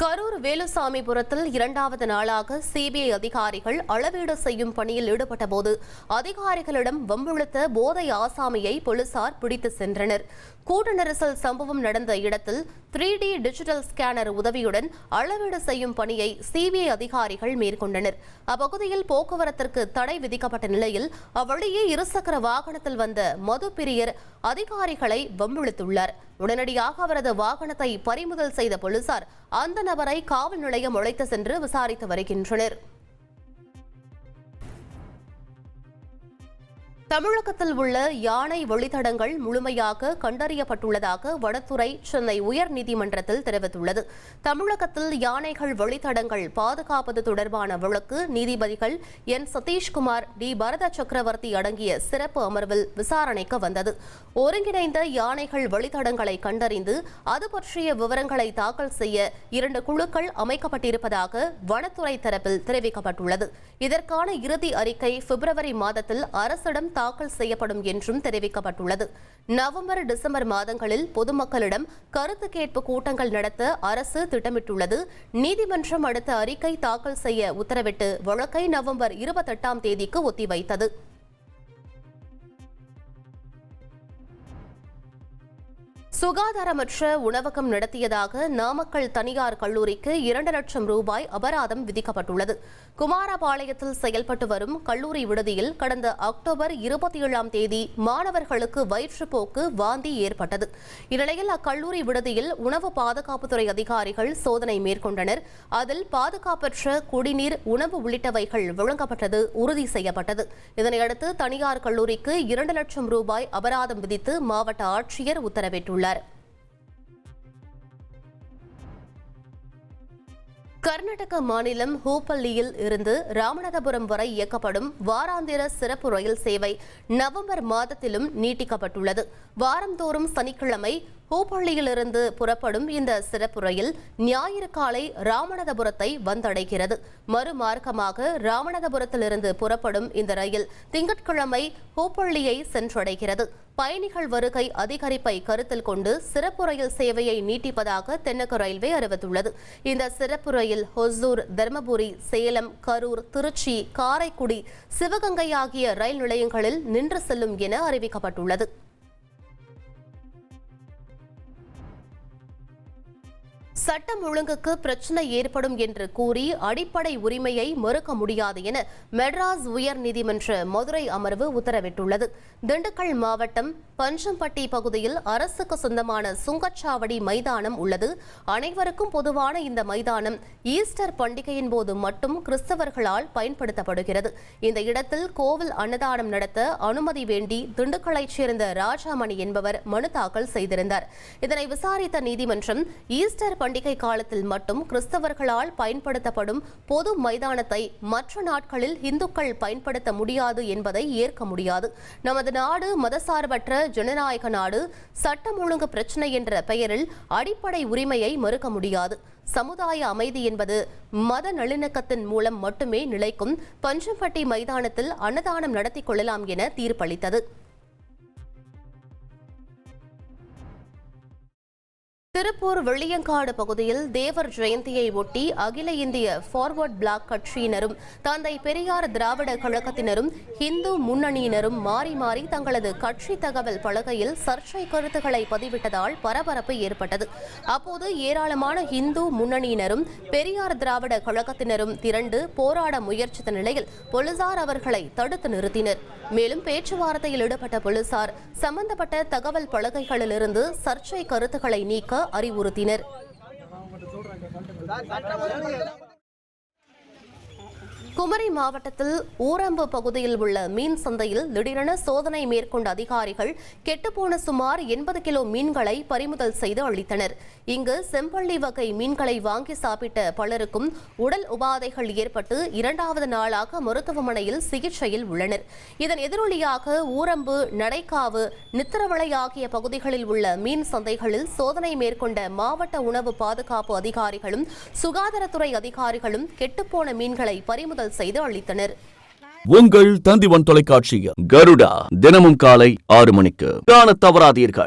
கரூர் வேலுசாமிபுரத்தில் இரண்டாவது நாளாக சிபிஐ அதிகாரிகள் அளவீடு செய்யும் பணியில் ஈடுபட்டபோது அதிகாரிகளிடம் வம்பிழுத்த போதை ஆசாமியை போலீசார் பிடித்து சென்றனர். கூட்ட நெரிசல் சம்பவம் நடந்த இடத்தில் த்ரீ டி டிஜிட்டல் ஸ்கேனர் உதவியுடன் அளவீடு செய்யும் பணியை சிபிஐ அதிகாரிகள் மேற்கொண்டனர். அப்பகுதியில் போக்குவரத்திற்கு தடை விதிக்கப்பட்ட நிலையில் அவ்வழியே இருசக்கர வாகனத்தில் வந்த மது பிரியர் அதிகாரிகளை வம்பிழுத்துள்ளார். உடனடியாக அவரது வாகனத்தை பறிமுதல் செய்த போலீசார் அந்த நபரை காவல் நிலையம் அழைத்து சென்று விசாரித்து வருகின்றனர். தமிழகத்தில் உள்ள யானை வழித்தடங்கள் முழுமையாக கண்டறியப்பட்டுள்ளதாக வனத்துறை சென்னை உயர்நீதிமன்றத்தில் தெரிவித்துள்ளது. தமிழகத்தில் யானைகள் வழித்தடங்கள் பாதுகாப்பது தொடர்பான வழக்கு நீதிபதிகள் என். சதீஷ்குமார் டி. பரத சக்கரவர்த்தி அடங்கிய சிறப்பு அமர்வில் விசாரணைக்கு வந்தது. ஒருங்கிணைந்த யானைகள் வழித்தடங்களை கண்டறிந்து அது பற்றிய விவரங்களை தாக்கல் செய்ய இரண்டு குழுக்கள் அமைக்கப்பட்டிருப்பதாக வனத்துறை தரப்பில் தெரிவிக்கப்பட்டுள்ளது. இதற்கான இறுதி அறிக்கை பிப்ரவரி மாதத்தில் அரசிடம் தாக்கல் செய்யப்படும் என்றும் தெரிவிக்கப்பட்டுள்ளது. நவம்பர் டிசம்பர் மாதங்களில் பொதுமக்களிடம் கருத்து கேட்பு கூட்டங்கள் நடத்த அரசு திட்டமிட்டுள்ளது. நீதிமன்றம் அடுத்த அறிக்கை தாக்கல் செய்ய உத்தரவிட்டு வழக்கை நவம்பர் இருபத்தெட்டாம் தேதிக்கு ஒத்திவைத்தது. சுகாதாரமற்ற உணவகம் நடத்தியதாக நாமக்கல் தனியார் கல்லூரிக்கு இரண்டு லட்சம் ரூபாய் அபராதம் விதிக்கப்பட்டுள்ளது. குமாரபாளையத்தில் செயல்பட்டு வரும் கல்லூரி விடுதியில் கடந்த அக்டோபர் இருபத்தி ஏழாம் தேதி மாணவர்களுக்கு வயிற்றுப்போக்கு வாந்தி ஏற்பட்டது. இந்நிலையில் அக்கல்லூரி விடுதியில் உணவு பாதுகாப்புத்துறை அதிகாரிகள் சோதனை மேற்கொண்டனர். அதில் பாதுகாப்பற்ற குடிநீர் உணவு உள்ளிட்டவைகள் வழங்கப்பட்டது உறுதி செய்யப்பட்டது. இதனையடுத்து தனியார் கல்லூரிக்கு இரண்டு லட்சம் ரூபாய் அபராதம் விதித்து மாவட்ட ஆட்சியர் உத்தரவிட்டுள்ளார். கர்நாடக மாநிலம் ஹூப்பள்ளியில் இருந்து ராமநாதபுரம் வரை இயக்கப்படும் வாராந்திர சிறப்பு ரயில் சேவை நவம்பர் மாதத்திலும் நீட்டிக்கப்பட்டுள்ளது. வாரந்தோறும் சனிக்கிழமை ஹூப்பள்ளியிலிருந்து புறப்படும் இந்த சிறப்பு ரயில் ஞாயிறு காலை ராமநாதபுரத்தை வந்தடைகிறது. மறுமார்க்கமாக ராமநாதபுரத்திலிருந்து புறப்படும் இந்த ரயில் திங்கட்கிழமை ஹூப்பள்ளியை சென்றடைகிறது. பயணிகள் வருகை அதிகரிப்பை கருத்தில் கொண்டு சிறப்பு ரயில் சேவையை நீட்டிப்பதாக தென்னக ரயில்வே அறிவித்துள்ளது. இந்த சிறப்பு ரயில் ஹொசூர் தர்மபுரி சேலம் கரூர் திருச்சி காரைக்குடி சிவகங்கை ஆகிய ரயில் நிலையங்களில் நின்று செல்லும் என அறிவிக்கப்பட்டுள்ளது. சட்டம் ஒழுங்குக்கு பிரச்சனை ஏற்படும் என்று கூறி அடிப்படை உரிமையை மறுக்க முடியாது என மெட்ராஸ் உயர் நீதிமன்ற மதுரை அமர்வு உத்தரவிட்டுள்ளது. திண்டுக்கல் மாவட்டம் பஞ்சம்பட்டி பகுதியில் அரசுக்கு சொந்தமான சுங்கச்சாவடி மைதானம் உள்ளது. அனைவருக்கும் பொதுவான இந்த மைதானம் ஈஸ்டர் பண்டிகையின் போது மட்டும் கிறிஸ்தவர்களால் பயன்படுத்தப்படுகிறது. இந்த இடத்தில் கோவில் அன்னதானம் நடத்த அனுமதி வேண்டி திண்டுக்கலைச் சேர்ந்த ராஜாமணி என்பவர் மனு தாக்கல் செய்திருந்தார். இதனை விசாரித்த நீதிமன்றம் ஈஸ்டர் பண்டிகை பண்டிகை காலத்தில் மட்டும் கிறிஸ்தவர்களால் பயன்படுத்தப்படும் பொது மைதானத்தை மற்ற நாட்களில் இந்துக்கள் பயன்படுத்த முடியாது என்பதை ஏற்க முடியாது. நமது நாடு மதசார்பற்ற ஜனநாயக நாடு சட்டம் ஒழுங்கு பிரச்சினை என்ற பெயரில் அடிப்படை உரிமையை மறுக்க முடியாது. சமுதாய அமைதி என்பது மத நல்லிணக்கத்தின் மூலம் மட்டுமே நிலைக்கும் பஞ்சம்பட்டி மைதானத்தில் அன்னதானம் நடத்தி கொள்ளலாம் என தீர்ப்பளித்தது. திருப்பூர் வெள்ளியங்காடு பகுதியில் தேவர் ஜெயந்தியை ஒட்டி அகில இந்திய ஃபார்வர்ட் பிளாக் கட்சியினரும் தந்தை பெரியார் திராவிட கழகத்தினரும் இந்து முன்னணியினரும் மாறி மாறி தங்களது கட்சி தகவல் பலகையில் சர்ச்சை கருத்துக்களை பதிவிட்டதால் பரபரப்பு ஏற்பட்டது. அப்போது ஏராளமான இந்து முன்னணியினரும் பெரியார் திராவிட கழகத்தினரும் திரண்டு போராட முயற்சித்த நிலையில் போலீசார் அவர்களை தடுத்து நிறுத்தினர். மேலும் பேச்சுவார்த்தையில் ஈடுபட்ட போலீசார் சம்பந்தப்பட்ட தகவல் பலகைகளிலிருந்து சர்ச்சை கருத்துக்களை நீக்க அறிவுறுத்தினர். குமரி மாவட்டத்தில் ஊரம்பு பகுதியில் உள்ள மீன் சந்தையில் திடீரென சோதனை மேற்கொண்ட அதிகாரிகள் கெட்டுப்போன சுமார் எண்பது கிலோ மீன்களை பறிமுதல் செய்து அளித்தனர். இங்கு செம்பள்ளி வகை மீன்களை வாங்கி சாப்பிட்ட பலருக்கும் உடல் உபாதைகள் ஏற்பட்டு இரண்டாவது நாளாக மருத்துவமனையில் சிகிச்சையில் உள்ளனர். இதன் எதிரொலியாக ஊரம்பு நடைக்காவு நித்திரவளை ஆகிய பகுதிகளில் உள்ள மீன் சந்தைகளில் சோதனை மேற்கொண்ட மாவட்ட உணவு பாதுகாப்பு அதிகாரிகளும் சுகாதாரத்துறை அதிகாரிகளும் கெட்டுப்போன மீன்களை பறிமுதல் செய்து அளித்தனர். உங்கள் தந்திவன் தொலைக்காட்சியில் கருடா தினமும் காலை ஆறு மணிக்கு. காண தவறாதீர்கள்.